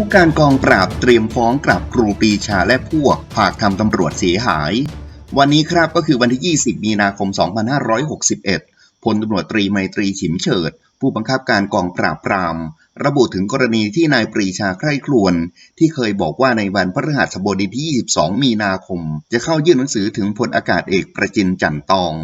ผู้การกองปราบเตรียมฟ้องกลับครูปีชาและพวกผากทำตำรวจเสียหาย วันนี้ครับก็คือวันที่ 20 มีนาคม 2561 พลตำรวจตรีไมตรีฉิมเฉิด ผู้บังคับการกองปราบปราม ระบุถึงกรณีที่นายปรีชาใคร่ครวญที่เคยบอกว่าในวันพฤหัสบดีที่ 22 มีนาคม จะเข้ายื่นหนังสือถึงพลอากาศเอกประจินจันตอง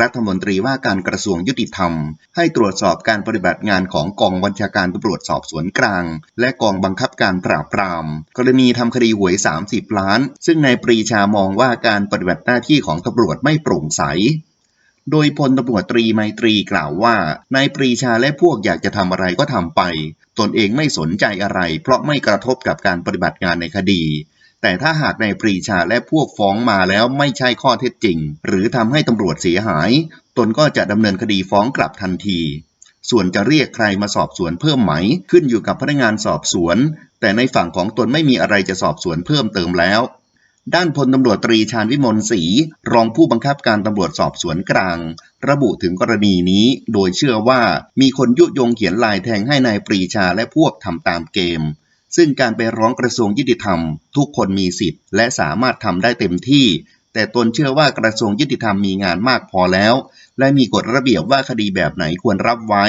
รัฐมนตรีว่าการกระทรวงยุติธรรม ให้ตรวจสอบการปฏิบัติงานของกองบัญชาการตำรวจสอบสวนกลาง และกองบังคับการปราบปราม กรณีทำคดีหวย 30 ล้าน ซึ่งนายปรีชามองว่าการปฏิบัติหน้าที่ของตำรวจไม่โปร่งใส โดยพลตำรวจตรีไมตรีกล่าวว่านายปรีชาและพวกอยากจะทำอะไรก็ทำไป ตนเองไม่สนใจอะไร เพราะไม่กระทบกับการปฏิบัติงานในคดี แต่ถ้าหากนายปรีชาและพวกฟ้องมาแล้วไม่ใช่ข้อเท็จจริง หรือทำให้ตำรวจเสียหาย ตนก็จะดำเนินคดีฟ้องกลับทันที ส่วนจะเรียกใครมาสอบสวนเพิ่มไหม ขึ้นอยู่กับพนักงานสอบสวน แต่ในฝั่งของตนไม่มีอะไรจะสอบสวนเพิ่มเติมแล้ว ด้านพลตำรวจตรีชาญวิมลศรีรองผู้บังคับการตำรวจสอบสวนกลาง ระบุถึงกรณีนี้โดยเชื่อว่ามีคนยุยงเขียนลายแทงให้นายปรีชาและพวกทำตามเกม ซึ่งการไปร้องกระทรวงยุติธรรม ทุกคนมีสิทธิ์และสามารถทำได้เต็มที่ แต่ตนเชื่อว่ากระทรวงยุติธรรมมีงานมากพอแล้ว และมีกฎระเบียบว่าคดีแบบไหนควรรับไว้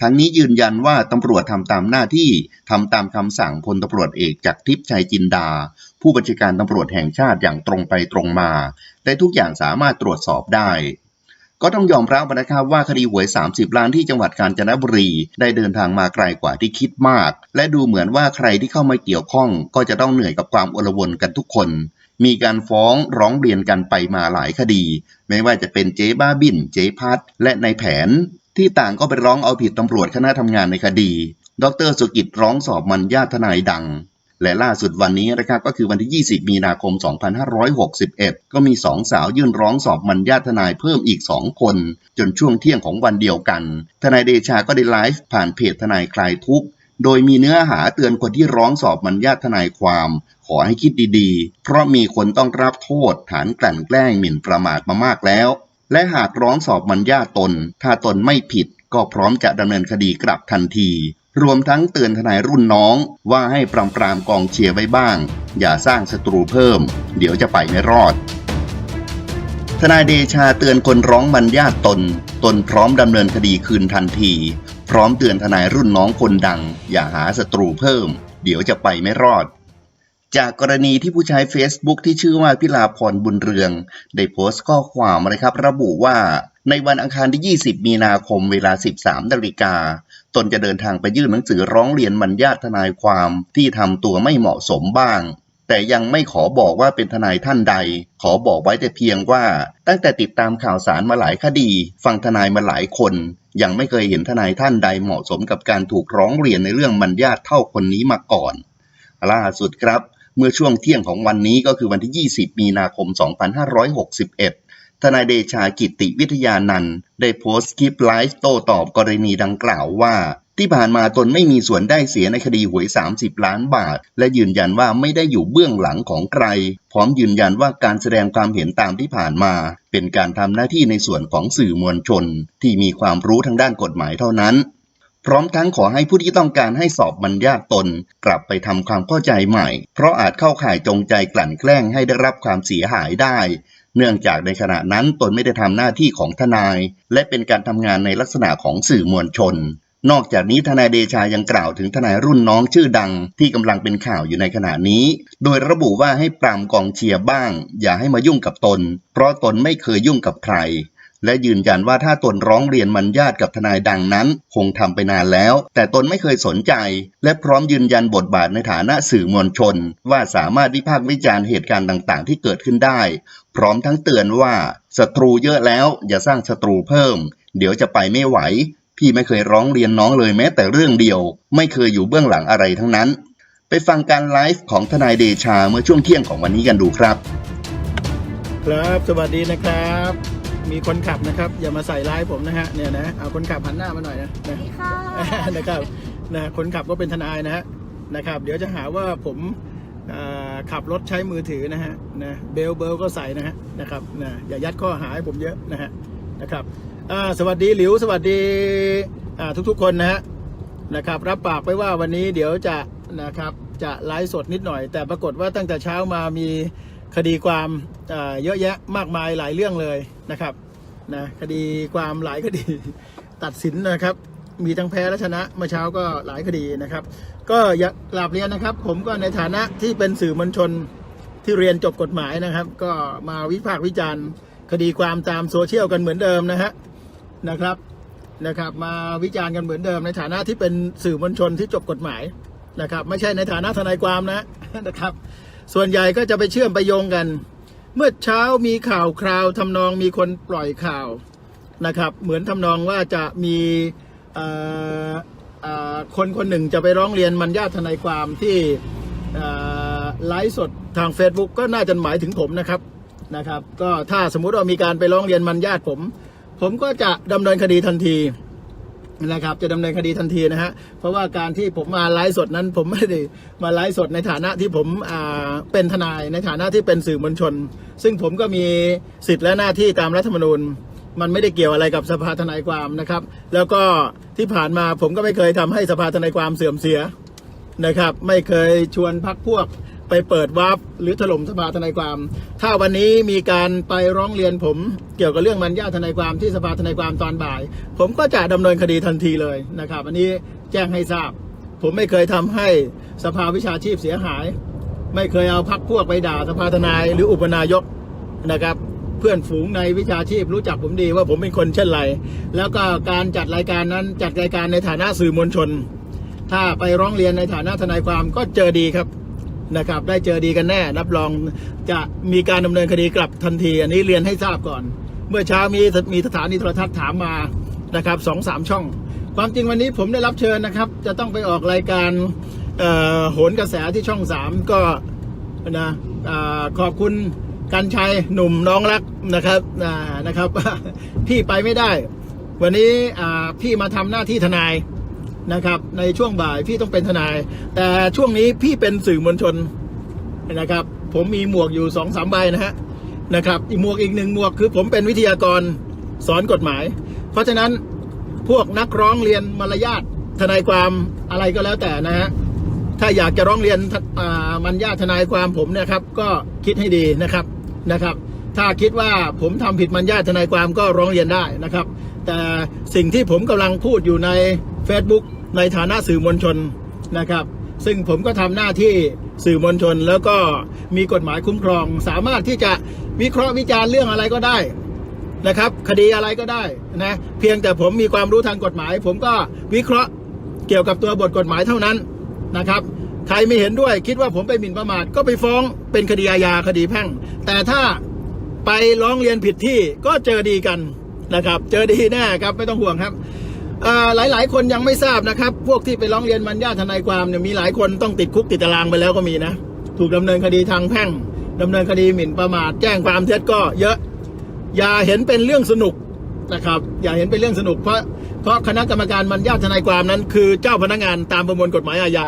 ทั้งนี้ยืนยันว่าตำรวจทำตามหน้าที่ทำตามคำสั่งพลตำรวจเอกจากทิพย์ชัยจินดา ผู้บัญชาการตำรวจแห่งชาติอย่างตรงไปตรงมา แต่ทุกอย่างสามารถตรวจสอบได้ ก็ต้องยอมรับนะครับว่าคดีหวย 30 ล้านที่จังหวัดกาญจนบุรี ได้เดินทางมาไกลกว่าที่คิดมาก และดูเหมือนว่าใครที่เข้ามาเกี่ยวข้อง ก็จะต้องเหนื่อยกับความอลวนกันทุกคน มีการฟ้องร้องเรียนกันไปมาหลายคดี ไม่ว่าจะเป็นเจ๊บ้าบิน เจ๊พัด และนายแผน ที่ต่างก็ไปร้องเอาผิดตำรวจคณะทำงานในคดี ดรสุกิจร้องสอบมันญาติทนายดัง และล่าสุดวันนี้นะครับก็คือวันที่ 20 มีนาคม 2561 ก็มีสองสาวยื่นร้องสอบมันญาติทนายเพิ่มอีก 2 คน จนช่วงเที่ยงของวันเดียวกัน ทนายเดชาก็ได้ไลฟ์ผ่านเพจทนายคลายทุกข์โดยมีเนื้อหาเตือนคนที่ร้องสอบมันญาติทนายความ ขอให้คิดดีๆ เพราะมีคนต้องรับโทษฐานกลั่นแกล้งหมิ่นประมาทมามากแล้ว และหากร้องสอบมันญาติตน ถ้าตนไม่ผิดก็พร้อมจะดำเนินคดีกลับทันที รวมทั้งเตือนทนายรุ่นน้อง ว่าให้ปรามปรามกองเชียร์ไว้บ้าง อย่าสร้างศัตรูเพิ่ม เดี๋ยวจะไปไม่รอด ทนายเดชาเตือนคนร้องมันญาติตน ตนพร้อมดำเนินคดีคืนทันที พร้อมเตือนทนายรุ่นน้องคนดัง อย่าหาศัตรูเพิ่ม เดี๋ยวจะไปไม่รอด จากกรณีที่ผู้ใช้ Facebook ที่ชื่อว่าพิลาพรบุญเรือง ได้โพสต์ข้อความนะครับ ระบุว่าในวันอังคารที่ 20 มีนาคมเวลา 13นาฬิกาตนจะเดินทางไปยื่นหนังสือร้องเรียนมันญาทนายความที่ทำตัวไม่เหมาะสมบ้าง แต่ยังไม่ขอบอกว่าเป็นทนายท่านใด ขอบอกไว้แต่เพียงว่า ตั้งแต่ติดตามข่าวสารมาหลายคดี ฟังทนายมาหลายคน ยังไม่เคยเห็นทนายท่านใดเหมาะสมกับการถูกร้องเรียนในเรื่องมันญาติเท่าคนนี้มาก่อนล่าสุดครับ เมื่อช่วงเที่ยงของวันนี้ก็คือวันที่ 20 มีนาคม 2561 ทนายเดชากิติวิทยานันท์ได้โพสต์คลิปไลฟ์โต้ตอบกรณีดังกล่าวว่า ที่ผ่านมาตนไม่มีส่วนได้เสียในคดีหวย 30 ล้านบาท และยืนยันว่าไม่ได้อยู่เบื้องหลังของใคร พร้อมยืนยันว่าการแสดงความเห็นตามที่ผ่านมา เป็นการทำหน้าที่ในส่วนของสื่อมวลชน ที่มีความรู้ทางด้านกฎหมายเท่านั้น พร้อมทั้งขอให้ผู้ที่ต้องการให้สอบมันญาติตน กลับไปทำความเข้าใจใหม่ เพราะอาจเข้าข่ายจงใจกลั่นแกล้งให้ได้รับความเสียหายได้ เนื่องจากในขณะนั้นตนไม่ได้ทำหน้าที่ของทนาย และเป็นการทำงานในลักษณะของสื่อมวลชนนอกจากนี้ทนายเดชายังกล่าวถึงทนายรุ่นน้องชื่อดัง ที่กำลังเป็นข่าวอยู่ในขณะนี้ โดยระบุว่าให้ปรามกองเชียร์บ้าง อย่าให้มายุ่งกับตน เพราะตนไม่เคยยุ่งกับใคร และยืนยันว่าถ้าตนร้องเรียนมันญาติกับทนายดังนั้น คงทำไปนานแล้ว แต่ตนไม่เคยสนใจ และพร้อมยืนยันบทบาทในฐานะสื่อมวลชน ว่าสามารถวิพากษ์วิจารณ์เหตุการณ์ต่างๆ ที่เกิดขึ้นได้ พร้อมทั้งเตือนว่าศัตรูเยอะแล้วอย่าสร้างศัตรูเพิ่ม เดี๋ยวจะไปไม่ไหว พี่ไม่เคยร้องเรียนน้องเลยแม้แต่เรื่องเดียว ไม่เคยอยู่เบื้องหลังอะไรทั้งนั้น ไปฟังการไลฟ์ของทนายเดชาเมื่อช่วงเที่ยงของวันนี้กันดูครับ ครับสวัสดีนะครับ มีคนขับนะครับ อย่ามาใส่ร้ายผมนะฮะเนี่ยนะเอาคนขับหันหน้ามาหน่อยนะนะค่ะนะครับนะคนขับก็เป็นทนายนะฮะนะครับ เดี๋ยวจะหาว่าผมเอ่อขับรถใช้มือถือนะฮะนะเบลเบลก็ใส่นะฮะนะครับนะอย่ายัดข้อหาให้ผมเยอะนะฮะนะครับอ่าสวัสดีหลิวสวัสดีอ่าทุกๆคนนะฮะนะครับ รับปากไปว่าวันนี้เดี๋ยวจะนะครับจะไลฟ์สดนิดหน่อย แต่ปรากฏว่าตั้งแต่เช้ามามี คดีความเอ่อเยอะแยะมากมายหลายเรื่องเลยนะครับนะคดีความหลายคดีตัดสินนะครับ มีทั้งแพ้และชนะเมื่อเช้าก็หลายคดีนะครับ ก็อยากกราบเรียนนะครับ ผมก็ในฐานะที่เป็นสื่อมวลชนที่เรียนจบกฎหมายนะครับ ก็มาวิพากษ์วิจารณ์คดีความตามโซเชียลกันเหมือนเดิมนะฮะนะครับนะครับ มาวิจารณ์กันเหมือนเดิม ในฐานะที่เป็นสื่อมวลชนที่จบกฎหมายนะครับ ไม่ใช่ในฐานะทนายความนะนะครับ ส่วนใหญ่ก็จะไปเชื่อมไปโยงกัน เมื่อเช้ามีข่าวคราวทำนองมีคนปล่อยข่าวนะครับ เหมือนทำนองว่าจะมีคนคนหนึ่งจะไปร้องเรียนมันญาติทนายความที่ไลฟ์สดทาง Facebook ก็น่าจะหมายถึงผมนะครับนะครับ ก็ถ้าสมมุติว่ามีการไปร้องเรียนมันญาติผม ผมก็จะดำเนินคดีทันที นะครับจะดำเนินคดีทันทีนะฮะเพราะว่าการที่ผมมาไลฟ์สดนั้น ผมไม่ได้มาไลฟ์สดในฐานะที่ผมเป็นทนายในฐานะที่เป็นสื่อมวลชน ซึ่งผมก็มีสิทธิ์และหน้าที่ตามรัฐธรรมนูญ มันไม่ได้เกี่ยวอะไรกับสภาทนายความนะครับ แล้วก็ที่ผ่านมาผมก็ไม่เคยทำให้สภาทนายความเสื่อมเสียนะครับ ไม่เคยชวนพักพวก ไปเปิดวาร์ปหรือถล่มสภาทนายความ ถ้าวันนี้มีการไปร้องเรียนผมเกี่ยวกับเรื่องมันญาทนายความที่สภาทนายความตอนบ่าย ผมก็จะดำเนินคดีทันทีเลยนะครับ อันนี้แจ้งให้ทราบ ผมไม่เคยทำให้สภาวิชาชีพเสียหาย ไม่เคยเอาพักพวกไปด่าสภาทนาย หรืออุปนายกนะครับเพื่อนฝูงในวิชาชีพรู้จักผมดีว่าผมเป็นคนเช่นไร แล้วก็การจัดรายการนั้นจัดรายการในฐานะสื่อมวลชน ถ้าไปร้องเรียนในฐานะทนายความก็เจอดีครับ นะครับ ได้เจอดีกันแน่ รับรองจะมีการดำเนินคดีกลับทันที อันนี้เรียนให้ทราบก่อน เมื่อเช้ามีมีสถานีโทรทัศน์ถามมานะครับสองสามช่อง ความจริงวันนี้ผมได้รับเชิญนะครับ จะต้องไปออกรายการโหนกระแสที่ช่องสามก็นะอขอบคุณกันชัยหนุ่มน้องรักนะครับนะครับ พี่ไปไม่ได้ วันนี้พี่มาทำหน้าที่ทนาย นะครับ ในช่วงบ่ายพี่ต้องเป็นทนาย แต่ช่วงนี้พี่เป็นสื่อมวลชนนะครับ ผมมีหมวกอยู่สองสามใบนะฮะนะครับ อีกหมวกอีกหนึ่งหมวกคือผมเป็นวิทยากรสอนกฎหมาย เพราะฉะนั้นพวกนักร้องเรียนมารยาททนายความอะไรก็แล้วแต่นะฮะถ้าอยากจะร้องเรียนมันญาติทนายความผมเนะครับ ก็คิดให้ดีนะครับนะครับ ถ้าคิดว่าผมทำผิดมันญาติทนายความก็ร้องเรียนได้นะครับ แต่สิ่งที่ผมกำลังพูดอยู่ใน Facebook ในฐานะสื่อมวลชนนะครับ ซึ่งผมก็ทำหน้าที่สื่อมวลชน แล้วก็มีกฎหมายคุ้มครอง สามารถที่จะวิเคราะห์วิจารณ์เรื่องอะไรก็ได้นะครับ คดีอะไรก็ได้นะเพียงแต่ผมมีความรู้ทางกฎหมาย ผมก็วิเคราะห์เกี่ยวกับตัวบทกฎหมายเท่านั้นนะครับใครไม่เห็นด้วยคิดว่าผมไปหมิ่นประมาทก็ไปฟ้องเป็นคดีอาญาคดีแพ่ง แต่ถ้าไปร้องเรียนผิดที่ก็เจอดีกันนะครับ เจอดีแน่ครับไม่ต้องห่วงครับ อ่ายหลายคนยังไม่ทราบนะครับ พวกที่ไปร้องเรียนมันญาติทนายความเนี่ยมีหลายคนต้องติดคุกติดตารางไปแล้วก็มีนะ ถูกดำเนินคดีทางแพ่งดำเนินคดีหมิ่นประมาทแจ้งความเท็จก็เยอะ อย่าเห็นเป็นเรื่องสนุกนะครับ อย่าเห็นเป็นเรื่องสนุกเพราะเพราะคณะกรรมการบรรยาทนายความนั้น คือเจ้าพนักงานตามประมวลกฎหมายอาญา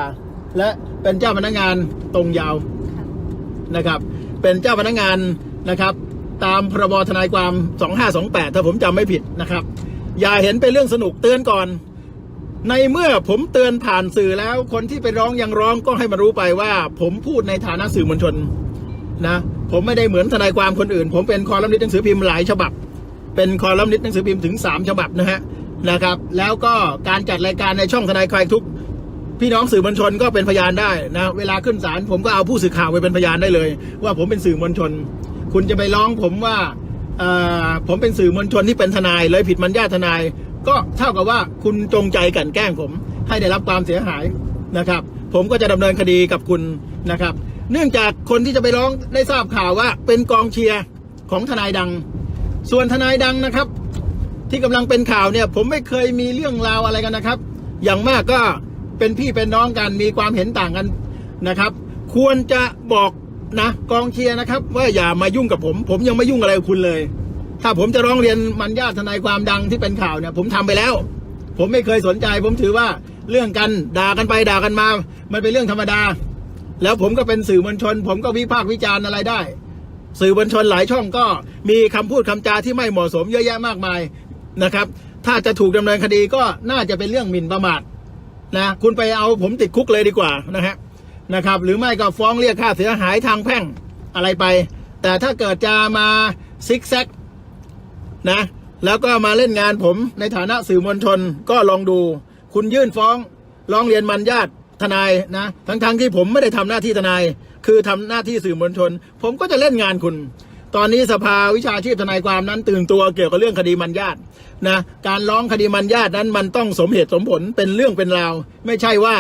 และเป็นเจ้าพนักงานตรงยาวนะครับ เป็นเจ้าพนักงานนะครับ ตามพรบทนายความ 2528 ถ้าผมจำไม่ผิดนะครับ อย่าเห็นเป็นเรื่องสนุกเตือนก่อน ในเมื่อผมเตือนผ่านสื่อแล้ว คนที่ไปร้องยังร้องก็ให้มารู้ไปว่า ผมพูดในฐานะสื่อมวลชนนะผมไม่ได้เหมือนทนายความคนอื่น ผมเป็นคอลัมนิสต์หนังสือพิมพ์หลายฉบับ เป็นคอลัมนิสต์หนังสือพิมพ์ถึงสามฉบับนะฮะนะครับ แล้วก็การจัดรายการในช่องทนายคลายทุกพี่น้องสื่อมวลชนก็เป็นพยานได้นะ เวลาขึ้นศาลผมก็เอาผู้สื่อข่าวไปเป็นพยานได้เลย ว่าผมเป็นสื่อมวลชน คุณจะไปร้องผมว่า ผมเป็นสื่อมวลชนที่เป็นทนายเลยผิดมันญาติทนาย ก็เท่ากับว่าคุณจงใจกันแกล้งผม ให้ได้รับความเสียหายนะครับ ผมก็จะดำเนินคดีกับคุณนะครับ เนื่องจากคนที่จะไปร้องได้ทราบข่าวว่าเป็นกองเชียร์ของทนายดัง ส่วนทนายดังนะครับ ที่กำลังเป็นข่าวเนี่ย ผมไม่เคยมีเรื่องราวอะไรกันนะครับ อย่างมากก็เป็นพี่เป็นน้องกันมีความเห็นต่างกันนะครับ ควรจะบอก นะกองเชียร์นะครับ ว่าอย่ามายุ่งกับผม ผมยังไม่ยุ่งอะไรกับคุณเลย ถ้าผมจะร้องเรียนมันญาติทนายความดังที่เป็นข่าวเนี่ย ผมทำไปแล้ว ผมไม่เคยสนใจ ผมถือว่าเรื่องกันด่ากันไปด่ากันมา มันเป็นเรื่องธรรมดา แล้วผมก็เป็นสื่อมวลชน ผมก็วิพากษ์วิจารณ์อะไรได้ สื่อมวลชนหลายช่องก็มีคำพูดคำจาที่ไม่เหมาะสมเยอะแยะมากมายนะครับ ถ้าจะถูกดำเนินคดีก็น่าจะเป็นเรื่องหมิ่นประมาทนะคุณไปเอาผมติดคุกเลยดีกว่านะฮะ นะครับ หรือไม่ก็ฟ้องเรียกค่าเสียหายทางแพ่งอะไรไป แต่ถ้าเกิดจะมาซิกแซกนะแล้วก็มาเล่นงานผมในฐานะสื่อมวลชนก็ลองดู คุณยื่นฟ้องร้องเรียนมันญาติทนายนะ ทั้งๆทที่ผมไม่ได้ทำหน้าที่ทนาย คือทำหน้าที่สื่อมวลชน ผมก็จะเล่นงานคุณ ตอนนี้สภาวิชาชีพทนายความนั้น ตื่นตัวเกี่ยวกับเรื่องคดีมันญาตินะการร้องคดีมันญาตินั้นมันต้องสมเหตุสมผลเป็นเรื่องเป็นราว ไม่ใช่ว่า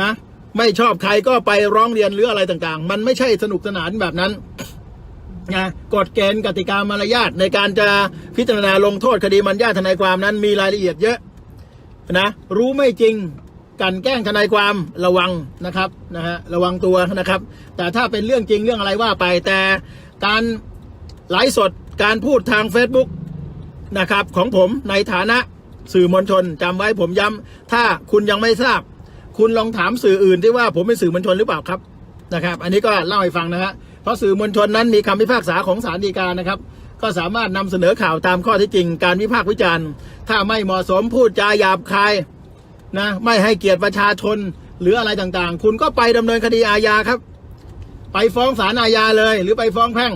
นะ ไม่ชอบใครก็ไปร้องเรียนหรืออะไรต่างๆ มันไม่ใช่สนุกสนานแบบนั้นนะกฎเกณฑ์กติกามารยาทในการจะพิจารณาลงโทษคดีมันญาติทนายความนั้นมีรายละเอียดเยอะนะรู้ไม่จริงกันแกล้งทนายความระวังนะครับนะฮะระวังตัวนะครับ แต่ถ้าเป็นเรื่องจริงเรื่องอะไรว่าไป แต่การไลฟ์สดการพูดทาง Facebook นะครับของผมในฐานะสื่อมวลชนจำไว้ผมย้ำถ้าคุณยังไม่ทราบ คุณลองถามสื่ออื่นที่ว่าผมเป็นสื่อมวลชนหรือเปล่าครับนะครับ อันนี้ก็เล่าให้ฟังนะฮะเพราะสื่อมวลชนนั้นมีคำพิพากษาของศาลฎีกานะครับ ก็สามารถนำเสนอข่าวตามข้อเที่จริง การวิพากษ์วิจารณ์ ถ้าไม่เหมาะสมพูดจาหยาบคายนะไม่ให้เกียรติประชาชนหรืออะไรต่างๆ คุณก็ไปดำเนินคดีอาญาครับ ไปฟ้องศาลอาญาเลย หรือไปฟ้องแพ่ง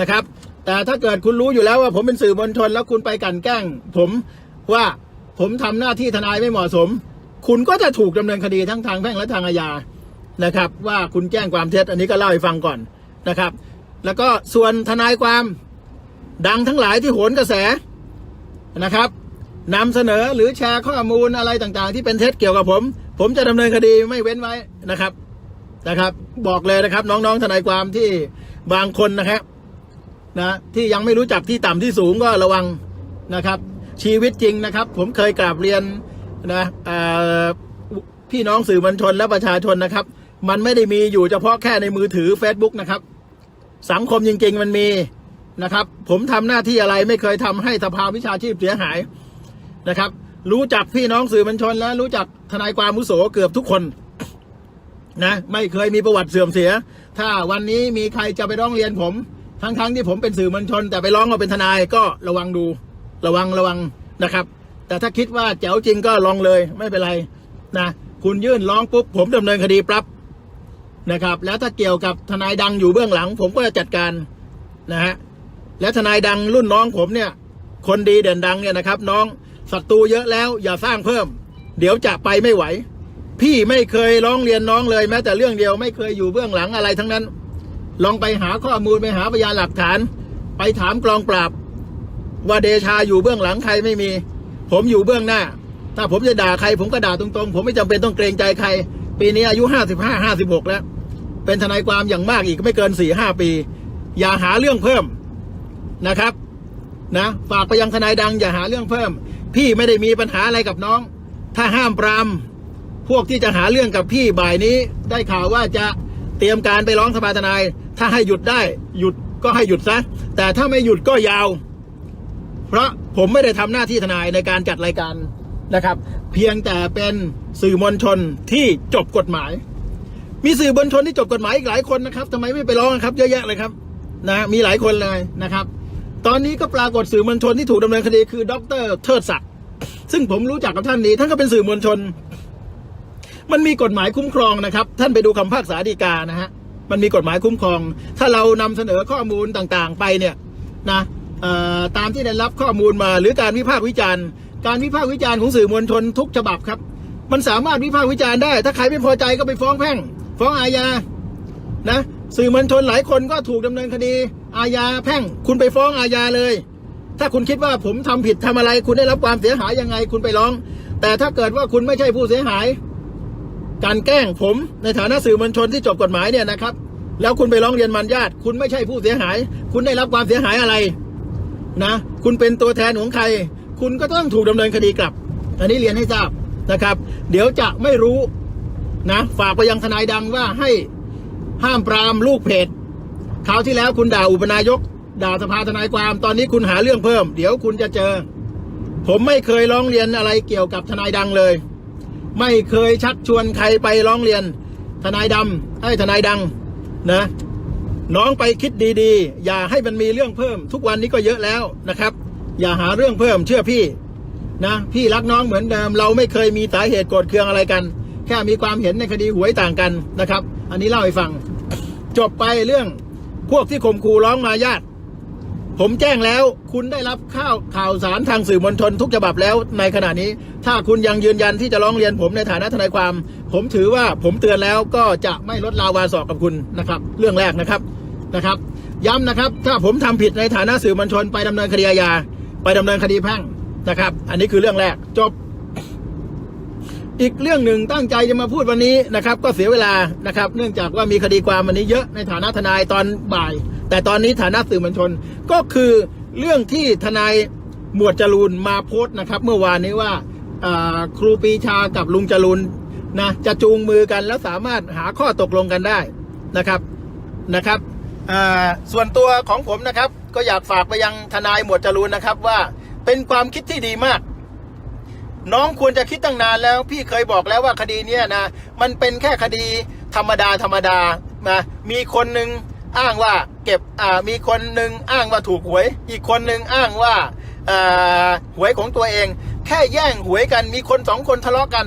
นะครับ แต่ถ้าเกิดคุณรู้อยู่แล้วว่าผมเป็นสื่อมวลชน แล้วคุณไปกันแกล้ง ผมว่าผมทำหน้าที่ทนายไม่เหมาะสม คุณก็จะถูกดำเนินคดีทั้งทางแพ่งและทางอาญานะครับ ว่าคุณแจ้งความเท็จอันนี้ก็เล่าให้ฟังก่อนนะครับ แล้วก็ส่วนทนายความดังทั้งหลายที่โหนกระแสนะครับนำเสนอหรือแชร์ข้อมูลอะไรต่างๆ ที่เป็นเท็จเกี่ยวกับผม ผมจะดำเนินคดีไม่เว้นไว้นะครับนะครับ บอกเลยนะครับน้องๆทนายความที่บางคนนะครับนะที่ยังไม่รู้จักที่ต่ำที่สูงก็ระวังนะครับ ชีวิตจริงนะครับ ผมเคยกราบเรียน นะพี่น้องสื่อมวลชนและประชาชนนะครับ มันไม่ได้มีอยู่เฉพาะแค่ในมือถือ Facebook นะครับ สังคมจริง ๆ มันมีนะครับ ผมทำหน้าที่อะไรไม่เคยทำให้สภาวิชาชีพเสียหายนะครับ รู้จักพี่น้องสื่อมวลชน และรู้จักทนายความมุโสเกือบทุกคนนะไม่เคยมีประวัติเสื่อมเสีย ถ้าวันนี้มีใครจะไปร้องเรียนผม ทั้งๆทที่ผมเป็นสื่อมวลชน แต่ไปร้องมาเป็นทนายก็ระวังดูระวังระวังนะครับ แต่ถ้าคิดว่าแจ๋วจริงก็ลองเลยไม่เป็นไรนะคุณยื่นร้องปุ๊บผมดำเนินคดีปรับนะครับ แล้วถ้าเกี่ยวกับทนายดังอยู่เบื้องหลัง ผมก็จะจัดการนะฮะและทนายดังรุ่นน้องผมเนี่ย คนดีเด่นดังเนี่ยนะครับ น้องศัตรูเยอะแล้วอย่าสร้างเพิ่ม เดี๋ยวจะไปไม่ไหว พี่ไม่เคยร้องเรียนน้องเลยแม้แต่เรื่องเดียวไม่เคยอยู่เบื้องหลังอะไรทั้งนั้น ลองไปหาข้อมูลไปหาพยานหลักฐาน ไปถามกองปราบ ว่าเดชาอยู่เบื้องหลังใครไม่มี ผมอยู่เบื้องหน้า ถ้าผมจะด่าใคร ผมก็ด่าตรงๆ ผมไม่จำเป็นต้องเกรงใจใคร ปีนี้อายุห้าสิบห้าห้าสิบหกแล้ว เป็นทนายความอย่างมากอีกไม่เกินสี่ห้าปี อย่าหาเรื่องเพิ่มนะครับนะฝากไปยังทนายดังอย่าหาเรื่องเพิ่ม พี่ไม่ได้มีปัญหาอะไรกับน้อง ถ้าห้ามปรามพวกที่จะหาเรื่องกับพี่บ่ายนี้ ได้ข่าวว่าจะเตรียมการไปร้องสภาทนาย ถ้าให้หยุดได้หยุดก็ให้หยุดซะแต่ถ้าไม่หยุดก็ยาว เพราะ ผมไม่ได้ทำหน้าที่ทนายในการจัดรายการนะครับ เพียงแต่เป็นสื่อมวลชนที่จบกฎหมาย มีสื่อมวลชนที่จบกฎหมายอีกหลายคนนะครับทำไมไม่ไปร้องครับเยอะแยะเลยครับนะมีหลายคนเลยนะครับ ตอนนี้ก็ปรากฏสื่อมวลชนที่ถูกดำเนินคดีคือดรเทิดศักดิ์ซึ่งผมรู้จักกับท่านดีท่านก็เป็นสื่อมวลชน มันมีกฎหมายคุ้มครองนะครับ ท่านไปดูคำพิพากษาฎีกานะฮะมันมีกฎหมายคุ้มครอง ถ้าเรานำเสนอข้อมูลต่างๆ ไปเนี่ยนะ ตามที่ได้รับข้อมูลมา หรือการวิพากษ์วิจารณ์ การวิพากษ์วิจารณ์ของสื่อมวลชนทุกฉบับครับ มันสามารถวิพากษ์วิจารณ์ได้ ถ้าใครไม่พอใจก็ไปฟ้องแพ่ง ฟ้องอาญานะสื่อมวลชนหลายคนก็ถูกดำเนินคดีอาญาแพ่ง คุณไปฟ้องอาญาเลย ถ้าคุณคิดว่าผมทำผิดทำอะไร คุณได้รับความเสียหายยังไง คุณไปร้อง แต่ถ้าเกิดว่าคุณไม่ใช่ผู้เสียหาย การแกล้งผมในฐานะสื่อมวลชนที่จบกฎหมายเนี่ยนะครับ แล้วคุณไปร้องเรียนมันญาติ คุณไม่ใช่ผู้เสียหาย คุณได้รับความเสียหายอะไร นะ คุณเป็นตัวแทนของใคร คุณก็ต้องถูกดำเนินคดีกลับ อันนี้เรียนให้ทราบนะครับ เดี๋ยวจะไม่รู้นะ ฝากไปยังทนายดังว่าให้ห้ามปรามลูกเพจคราวที่แล้วคุณด่าอุปนายก ด่าสภาทนายความตอนนี้คุณหาเรื่องเพิ่ม เดี๋ยวคุณจะเจอ ผมไม่เคยร้องเรียนอะไรเกี่ยวกับทนายดังเลย ไม่เคยชักชวนใครไปร้องเรียน ทนายดำให้ทนายดังนะ น้องไปคิดดีๆ อย่าให้มันมีเรื่องเพิ่ม ทุกวันนี้ก็เยอะแล้วนะครับ อย่าหาเรื่องเพิ่มเชื่อพี่นะพี่รักน้องเหมือนเดิม เราไม่เคยมีสาเหตุโกรธเคืองอะไรกัน แค่มีความเห็นในคดีหวยต่างกันนะครับ อันนี้เล่าให้ฟัง จบไปเรื่องพวกที่ข่มขู่ร้องมาญาติผมแจ้งแล้วคุณได้รับข่าวข่าวสารทางสื่อมวลชนทุกฉบับแล้วในขณะนี้ ถ้าคุณยังยืนยันที่จะร้องเรียนผมในฐานะทนายความ ผมถือว่าผมเตือนแล้วก็จะไม่ลดลาวาสอกกับคุณนะครับ เรื่องแรกนะครับนะครับ ย้ำนะครับ ถ้าผมทำผิดในฐานะสื่อมวลชนไปดำเนินคดีอาญาไปดำเนินคดีแพ่งนะครับ อันนี้คือเรื่องแรกจบ อีกเรื่องหนึ่งตั้งใจจะมาพูดวันนี้นะครับ ก็เสียเวลานะครับ เนื่องจากว่ามีคดีความวันนี้เยอะในฐานะทนายตอนบ่าย แต่ตอนนี้ฐานะสื่อมวลชน ก็คือเรื่องที่ทนายหมวดจรูนมาโพสต์นะครับ เมื่อวานนี้ว่าครูปีชากับลุงจรูน นะจะจูงมือกันแล้วสามารถหาข้อตกลงกันได้นะครับนะครับส่วนตัวของผมนะครับ ก็อยากฝากไปยังทนายหมวดจรูนนะครับว่าเป็นความคิดที่ดีมาก น้องควรจะคิดตั้งนานแล้ว พี่เคยบอกแล้วว่าคดีเนี้ยนะมันเป็นแค่คดีธรรมดาธรรมดานะมีคนหนึ่งอ้างว่าเก็บอ่ามีคนหนึ่งอ้างว่าถูกหวย อีกคนหนึ่งอ้างว่าอ่าหวยของตัวเอง แค่แย่งหวยกันมีคนสองคนทะเลาะกัน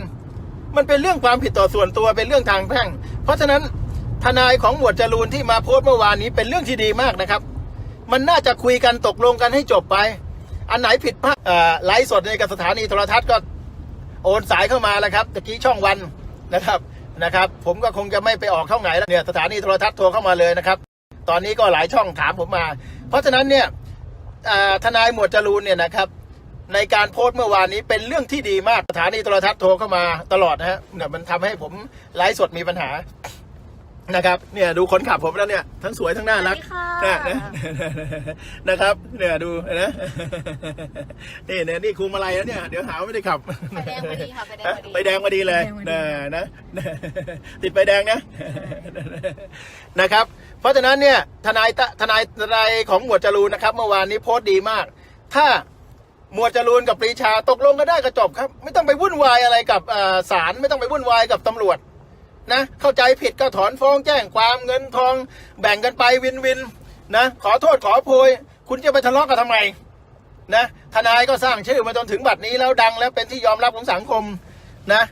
มันเป็นเรื่องความผิดต่อส่วนตัวเป็นเรื่องทางแพ่ง เพราะฉะนั้นทนายของหมวดจรูนที่มาโพสต์เมื่อวานนี้เป็นเรื่องที่ดีมากนะครับ มันน่าจะคุยกันตกลงกันให้จบไป อันไหนผิดพลาดไลฟ์สดในกับสถานีโทรทัศน์ก็โอนสายเข้ามาแล้วครับตะกี้ช่องวันนะครับนะครับ ผมก็คงจะไม่ไปออกช่องไหนแล้วเนี่ยสถานีโทรทัศน์โทรเข้ามาเลยนะครับ ตอนนี้ก็หลายช่องถามผมมา เพราะฉะนั้นเนี่ยทนายหมวดจรูนเนี่ยนะครับ ในการโพสต์เมื่อวานนี้เป็นเรื่องที่ดีมากสถานีโทรทัศน์โทรเข้ามาตลอดนะฮะเนี่ยมันทำให้ผมไลฟ์สดมีปัญหานะครับเนี่ยดูคนขับผมแล้วเนี่ยทั้งสวยทั้งน่ารักสวัสดีค่ะนะนะนะครับ เนี่ยดูนะนี่เนี่ยนี่คุมอะไรแล้วเนี่ยเดี๋ยวหาว่าไม่ได้ขับไฟแดงพอดีค่ะไฟแดงพอดีไปแดงพอดีเลยไฟแดงพอดีนะนะติดไฟแดงนะนะครับ เพราะฉะนั้นเนี่ยทนายตะทนายทนายของหมวดจรูนนะครับ เมื่อวานนี้โพสต์ดีมาก ถ้า หมวดจรูนกับปรีชาตกลงกันได้ก็จบครับ ไม่ต้องไปวุ่นวายอะไรกับอ่าศาลไม่ต้องไปวุ่นวายกับตำรวจนะเข้าใจผิดก็ถอนฟ้องแจ้งความเงินทอง แบ่งกันไปวินวินนะขอโทษขอโพย คุณจะไปทะเลาะกันทำไมนะทนายก็สร้างชื่อมาจนถึงบัดนี้แล้วดังแล้วเป็นที่ยอมรับของสังคมนะ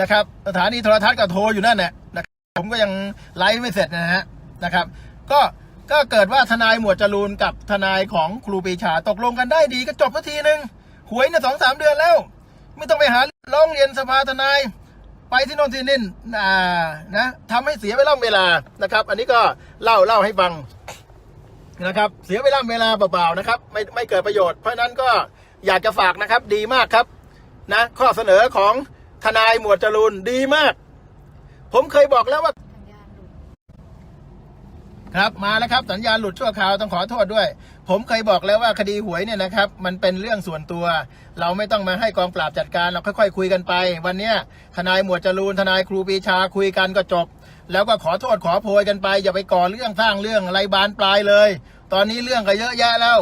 นะครับ สถานีโทรทัศน์ก็โทรอยู่นั่นแหละนะผมก็ยังไลฟ์ไม่เสร็จนะฮะนะครับ ก็ ก็เกิดว่าทนายหมวดจรูนกับทนายของครูปีชาตกลงกันได้ดีก็จบสักทีหนึ่งหวยเนี่ยสองสามเดือนแล้ว ไม่ต้องไปหาร้องเรียนสภาทนาย ไปที่นนที่นี่อ่านะทำให้เสียเวลาเวลานะครับ อันนี้ก็เล่าเล่าให้ฟังนะครับ เสียเวลาเวลาเปล่าๆนะครับ ไม่ไม่เกิดประโยชน์เพราะฉะนั้นก็อยากจะฝากนะครับ ดีมากครับนะข้อเสนอของทนายหมวดจรูนดีมาก ผมเคยบอกแล้วว่า ครับมาแล้วครับสัญญาณหลุดชั่วคราวต้องขอโทษด้วย ผมเคยบอกแล้วว่าคดีหวยเนี่ยนะครับ มันเป็นเรื่องส่วนตัว เราไม่ต้องมาให้กองปราบจัดการเราค่อยๆคุยกันไป วันเนี้ยทนายหมวดจรูนทนายครูปรีชาคุยกันก็จบ แล้วก็ขอโทษขอโพยกันไป อย่าไปก่อเรื่องสร้างเรื่องอะไรบานปลายเลย ตอนนี้เรื่องก็เยอะแยะแล้ว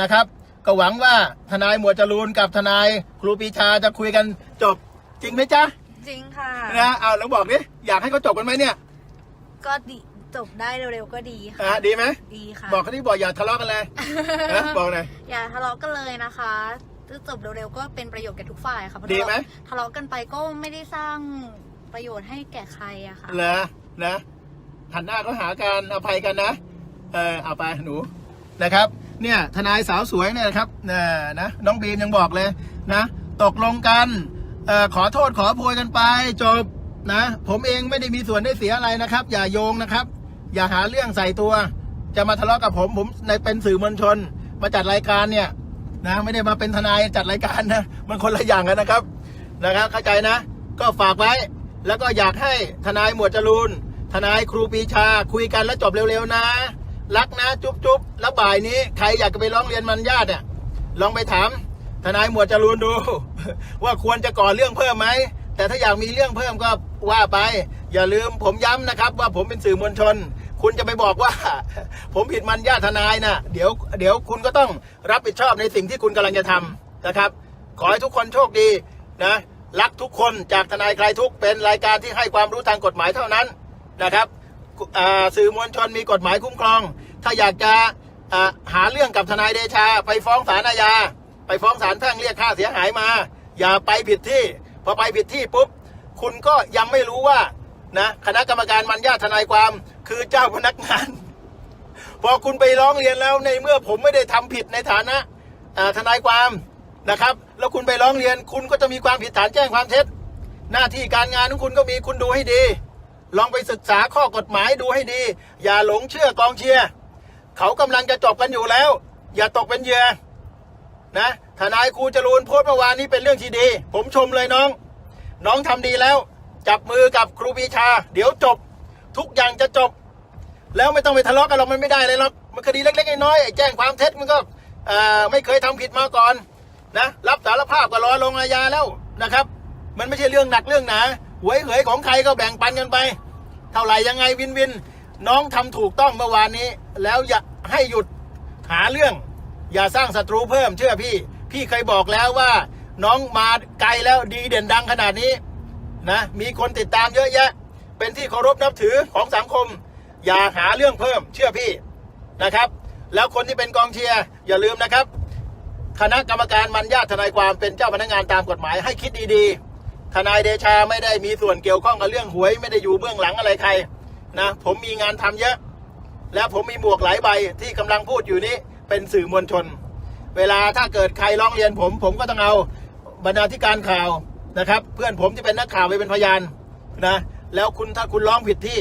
นะครับ ก็หวังว่าทนายหมวดจรูนกับทนายครูปรีชาจะคุยกันจบ จริงไหมจ๊ะจริงค่ะนะเอาแล้วบอกดิอยากให้เขาจบกันไหมเนี่ย ก็ดี จบได้เร็วๆก็ดีอะค่ะดีไหมดีค่ะ บอกเขาที่บอกอย่าทะเลาะกันเลยนะบอกหน่อย อย่าทะเลาะกันเลยนะคะถ้าจบเร็วๆก็เป็นประโยชน์แก่ทุกฝ่ายค่ะเพราะดีไหม ทะเลาะกันไปก็ไม่ได้สร้างประโยชน์ให้แก่ใครอะค่ะ เหรอนะหันหน้าก็หาการอภัยกันนะ เออเอาไปหนูนะครับ เนี่ยทนายสาวสวยเนี่ยนะครับนะนะน้องบีมยังบอกเลยนะ ตกลงกันเอ่อขอโทษขอโพยกันไปจบนะ ผมเองไม่ได้มีส่วนได้เสียอะไรนะครับ อย่าโยงนะครับ อย่าหาเรื่องใส่ตัว จะมาทะเลาะกับผมผมในเป็นสื่อมวลชน มาจัดรายการเนี่ยนะไม่ได้มาเป็นทนายจัดรายการนะมันคนละอย่างกันนะครับนะครับ เข้าใจนะ ก็ฝากไว้ แล้วก็อยากให้ทนายหมวดจรูนทนายครูปีชาคุยกันแล้วจบเร็วๆนะ รักนะจุ๊บจุ๊บแล้วบ่ายนี้ใครอยากจะไปร้องเรียนมันญาติเนี่ยลองไปถามทนายหมวดจรูนดู ว่าควรจะก่อเรื่องเพิ่มไหมแต่ถ้าอยากมีเรื่องเพิ่มก็ว่าไป อย่าลืมผมย้ำนะครับ ว่าผมเป็นสื่อมวลชน คุณจะไปบอกว่า ผมผิดมันญาติทนายนะเดี๋ยวเดี๋ยวคุณก็ต้องรับผิดชอบในสิ่งที่คุณกำลังจะทำนะครับ ขอให้ทุกคนโชคดีนะรักทุกคนจากทนายคลทุกเป็นรายการที่ให้ความรู้ทางกฎหมายเท่านั้นนะครับสื่อมวลชนมีกฎหมายคุ้มครอง ถ้าอยากจะหาเรื่องกับทนายเดชา ไปฟ้องศาลอาญาไปฟ้องศาลแพ่งเรียกค่าเสียหายมา อย่าไปผิดที่พอไปผิดที่ปุ๊บคุณก็ยังไม่รู้ว่านะคณะกรรมการมันญาติทนายความ คือเจ้าพนักงาน พอคุณไปร้องเรียนแล้วในเมื่อผมไม่ได้ทำผิดในฐานะทนายความนะครับ แล้วคุณไปร้องเรียน คุณก็จะมีความผิดฐานแจ้งความเท็จ หน้าที่การงานของคุณก็มีคุณดูให้ดี ลองไปศึกษาข้อกฎหมายดูให้ดี อย่าหลงเชื่อกองเชียร์เขากำลังจะจบกันอยู่แล้ว อย่าตกเป็นเหยื่อนะทนายครูจรูนโพสต์เมื่อวานนี้เป็นเรื่องที่ดี ผมชมเลยน้อง น้องทำดีแล้ว จับมือกับครูปีชา เดี๋ยวจบ ทุกอย่างจะจบ แล้วไม่ต้องไปทะเลาะกันหรอกมันไม่ได้เลยหรอกมันคดีเล็กๆน้อยๆไอ้แจ้งความเท็จมันก็ไม่เคยทำผิดมาก่อนนะรับสารภาพก็รอลงอาญาแล้วนะครับ มันไม่ใช่เรื่องหนักเรื่องหนาหวยเหยของใครก็แบ่งปันกันไป เท่าไหร่ยังไงวินวิน น้องทำถูกต้องเมื่อวานนี้ แล้วอย่าให้หยุดหาเรื่อง อย่าสร้างศัตรูเพิ่มเชื่อพี่ พี่เคยบอกแล้วว่า น้องมาไกลแล้วดีเด่นดังขนาดนี้นะมีคนติดตามเยอะแยะ เป็นที่เคารพนับถือของสังคม อย่าหาเรื่องเพิ่มเชื่อพี่นะครับ แล้วคนที่เป็นกองเชียร์อย่าลืมนะครับ คณะกรรมการมันญาติทนายความเป็นเจ้าพนักงานตามกฎหมายให้คิดดีๆ ทนายเดชาไม่ได้มีส่วนเกี่ยวข้องกับเรื่องหวย ไม่ได้อยู่เบื้องหลังอะไรใครนะผมมีงานทำเยอะ และผมมีหมวกหลายใบที่กำลังพูดอยู่นี้เป็นสื่อมวลชน เวลาถ้าเกิดใครร้องเรียนผม ผมก็ต้องเอาบรรณาธิการข่าวนะครับ เพื่อนผมที่เป็นนักข่าวไปเป็นพยานนะ แล้วคุณถ้าคุณร้องผิดที่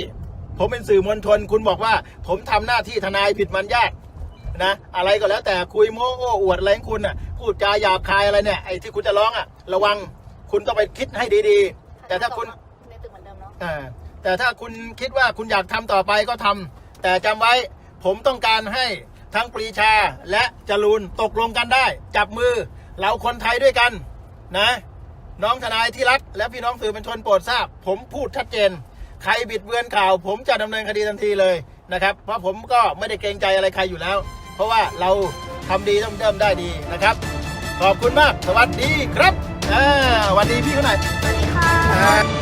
ผมเป็นสื่อมวลชน คุณบอกว่า ผมทำหน้าที่ทนายผิดมันญาตินะอะไรก็แล้วแต่คุยโม้โอ้อวดอะไรของคุณอะพูดจาหยาบคายอะไรเนี่ยไอ้ที่คุณจะร้องอะ ระวังคุณต้องไปคิดให้ดีๆ แต่ถ้าคุณในตึกเหมือนเดิมเนาะอ่าแต่ถ้าคุณคิดว่าคุณอยากทำต่อไปก็ทำแต่จำไว้ผมต้องการให้ทั้งปรีชาและจรูนตกลงกันได้ จับมือเราคนไทยด้วยกันนะ น้องทนายที่รัก และพี่น้องสื่อมวลชนโปรดทราบ ผมพูดชัดเจน ใครบิดเบือนข่าว ผมจะดำเนินคดีทันทีเลยนะครับ เพราะผมก็ไม่ได้เกรงใจอะไรใครอยู่แล้ว เพราะว่าเราทำดีต้องเริ่มได้ดีนะครับ ขอบคุณมาก สวัสดีครับอ่าวันดีพี่คนไหนสวัสดีค่ะ